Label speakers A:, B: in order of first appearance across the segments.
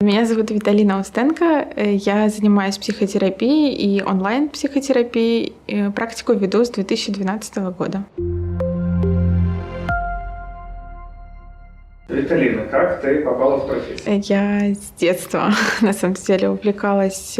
A: Меня зовут Виталина Устенко. Э, Я занимаюсь психотерапией и онлайн-психотерапией. Э, Практику веду с 2012 года.
B: Виталина, как ты попала в профессию?
A: Э, Я с детства, на самом деле, увлекалась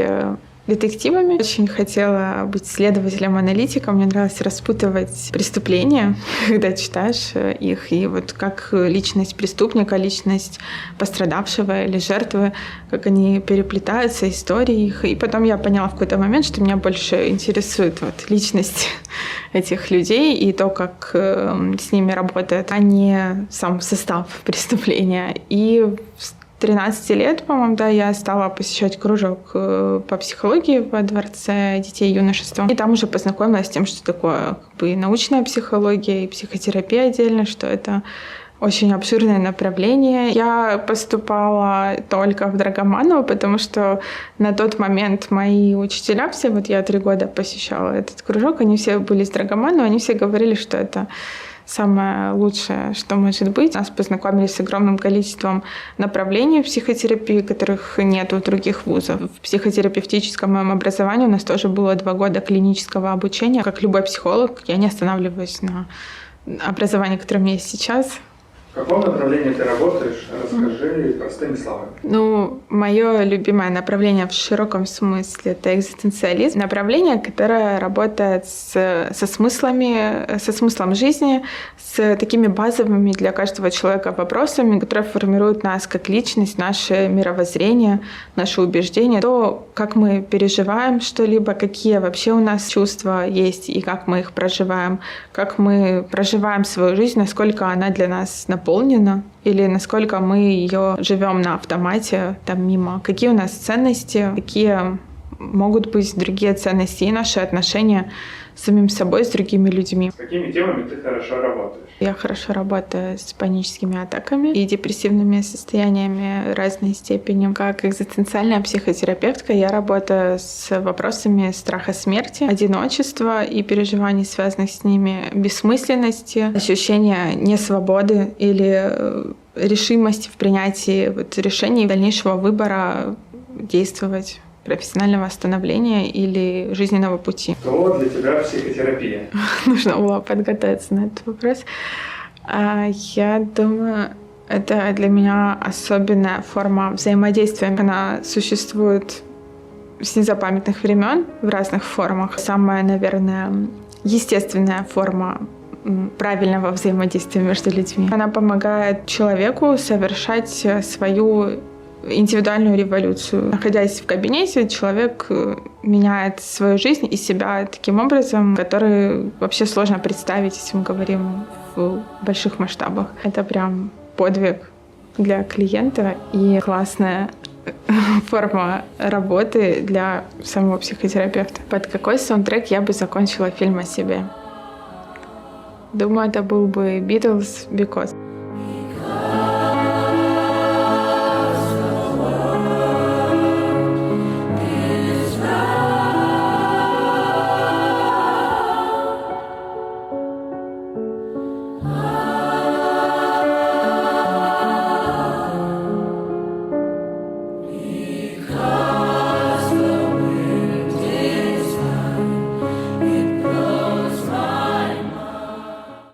A: детективами. Очень хотела быть следователем-аналитиком. Мне нравилось распутывать преступления, когда читаешь э, их. И вот как личность преступника, личность пострадавшего или жертвы, как они переплетаются, истории их. И потом я поняла в какой-то момент, что меня больше интересует вот личность этих людей и то, как э, с ними работает, а не сам состав преступления. И 13 лет, по-моему, да, я стала посещать кружок э, по психологии во Дворце детей и юношества. И там уже познакомилась с тем, что такое как бы научная психология, и психотерапия отдельно, что это очень обширное направление. Я поступала только в Драгоманово, потому что на тот момент мои учителя все, вот я три года посещала этот кружок, они все были из Драгоманова, они все говорили, что это самое лучшее, что может быть. Нас познакомились с огромным количеством направлений в психотерапии, которых нет у других вузов. В психотерапевтическом моем образовании у нас тоже было два года клинического обучения. Как любой психолог, я не останавливаюсь на образовании, которое у меня есть сейчас.
B: В каком направлении ты работаешь? Расскажи простыми словами.
A: Ну, мое любимое направление в широком смысле это экзистенциализм. Направление, которое работает с, со смыслами, со смыслом жизни, с такими базовыми для каждого человека вопросами, которые формируют нас как личность, наше мировоззрение, наши убеждения, то, как мы переживаем что-либо, какие вообще у нас чувства есть и как мы их проживаем, как мы проживаем свою жизнь, насколько она для нас наполнена или насколько мы ее живем на автомате, там мимо, какие у нас ценности, какие могут быть другие ценности и наши отношения с самим собой, с другими людьми.
B: С какими темами ты хорошо работаешь?
A: Я хорошо работаю с паническими атаками и депрессивными состояниями разной степени. Как экзистенциальная психотерапевтка я работаю с вопросами страха смерти, одиночества и переживаний, связанных с ними, бессмысленности, ощущения несвободы или э, решимости в принятии вот решений дальнейшего выбора действовать профессионального становления или жизненного пути.
B: Что для тебя психотерапия?
A: Нужно было подготовиться на этот вопрос. А, Я думаю, это для меня особенная форма взаимодействия. Она существует с незапамятных времен в разных формах. Самая, наверное, естественная форма правильного взаимодействия между людьми. Она помогает человеку совершать свою индивидуальную революцию. Находясь в кабинете, человек э, меняет свою жизнь и себя таким образом, который вообще сложно представить, если мы говорим в больших масштабах. Это прям подвиг для клиента и классная форма работы для самого психотерапевта. Под какой саундтрек я бы закончила фильм о себе? Думаю, это был бы Beatles «Because».